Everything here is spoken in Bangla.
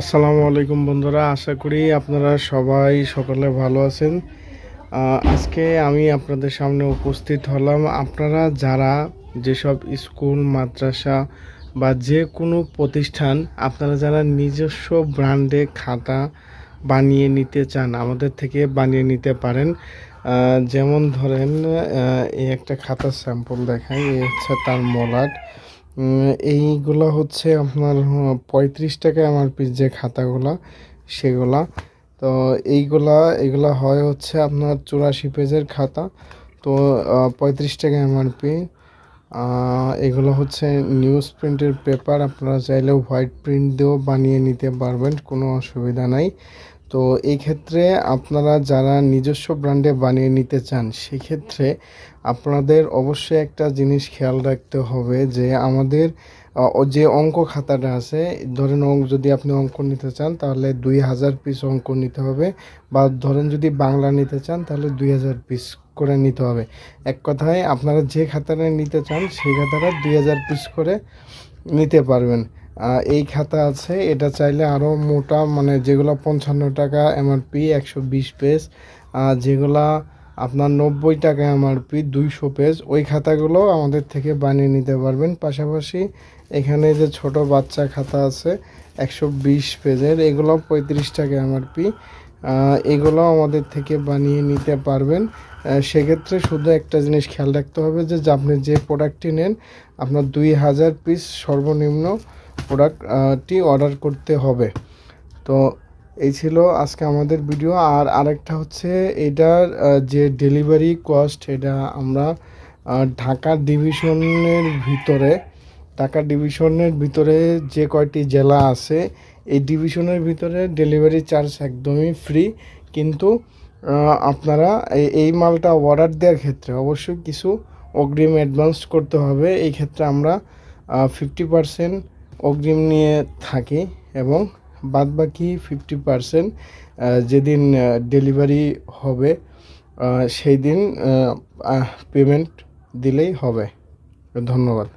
আসসালামু আলাইকুম বন্ধুরা, আশা করি আপনারা সবাই সকলে ভালো আছেন। আজকে আমি আপনাদের সামনে উপস্থিত হলাম। আপনারা যারা যেসব স্কুল, মাদ্রাসা বা যে কোনো প্রতিষ্ঠান, আপনারা যারা নিজস্ব ব্র্যান্ডে খাতা বানিয়ে নিতে চান, আমাদের থেকে বানিয়ে নিতে পারেন। যেমন ধরেন এই একটা খাতার স্যাম্পল দেখায় এই হচ্ছে তার মলাট। এইগুলো হচ্ছে আপনার পঁয়ত্রিশ টাকা এমআরপি যে খাতাগুলা, সেগুলা। তো এইগুলা এগুলা হয় হচ্ছে আপনার চুরাশি পেজের খাতা। তো পঁয়ত্রিশ টাকা এমআরপি এগুলো হচ্ছে নিউজ প্রিন্টের পেপার। আপনারা চাইলে হোয়াইট প্রিন্ট দিয়েও বানিয়ে নিতে পারবেন, কোনো অসুবিধা নাই। তো এই ক্ষেত্রে আপনারা যারা নিজস্ব ব্র্যান্ডে বানিয়ে নিতে চান সেক্ষেত্রে আপনাদের অবশ্যই একটা জিনিস খেয়াল রাখতে হবে যে আমাদের যে অঙ্ক খাতাটা আছে, ধরেন অঙ্ক যদি আপনি অঙ্ক নিতে চান, তাহলে দুই হাজার পিস অঙ্ক নিতে হবে বা ধরেন যদি বাংলা নিতে চান, তাহলে দুই হাজার পিস করে নিতে হবে। এক কথায় আপনারা যে খাতাটা নিতে চান, সেই খাতাটা দুই হাজার পিস করে নিতে পারবেন। এই খাতা আছে, এটা চাইলে আরও মোটা মানে যেগুলো পঞ্চান্ন টাকা এমআরপি একশো বিশ পেজ যেগুলা আপনার নব্বই টাকা এমআরপি দুইশো পেজ, ওই খাতাগুলো আমাদের থেকে বানিয়ে নিতে পারবেন। পাশাপাশি এখানে যে ছোট বাচ্চা খাতা আছে, একশো বিশ পেজের, এগুলো পঁয়ত্রিশ টাকা এমআরপি এগুলো আমাদের থেকে বানিয়ে নিতে পারবেন। সেক্ষেত্রে শুধু একটা জিনিস খেয়াল রাখতে হবে যে আপনি যে প্রোডাক্টটি নেন, আপনার দুই হাজার পিস সর্বনিম্ন প্রোডাক্টটি অর্ডার করতে হবে। তো এই ছিল আজকে আমাদের ভিডিও আর আরেকটা হচ্ছে, এটার যে ডেলিভারি কস্ট এটা আমরা ঢাকা ডিভিশনের ভিতরে ঢাকা ডিভিশনের ভিতরে যে কয়টি জেলা আছে, এই ডিভিশনের ভিতরে ডেলিভারি চার্জ একদমই ফ্রি। কিন্তু আপনারা এই- এই মালটা অর্ডার দেওয়ার ক্ষেত্রে অবশ্যই কিছু অগ্রিম অ্যাডভান্স করতে হবে। এই ক্ষেত্রে আমরা ফিফটি পার্সেন্ট অগ্রিম নিয়ে থাকি এবং বাদ বাকি ফিফটি পার্সেন্ট যেদিন ডেলিভারি হবে সেই দিন পেমেন্ট দিলেই হবে। ধন্যবাদ।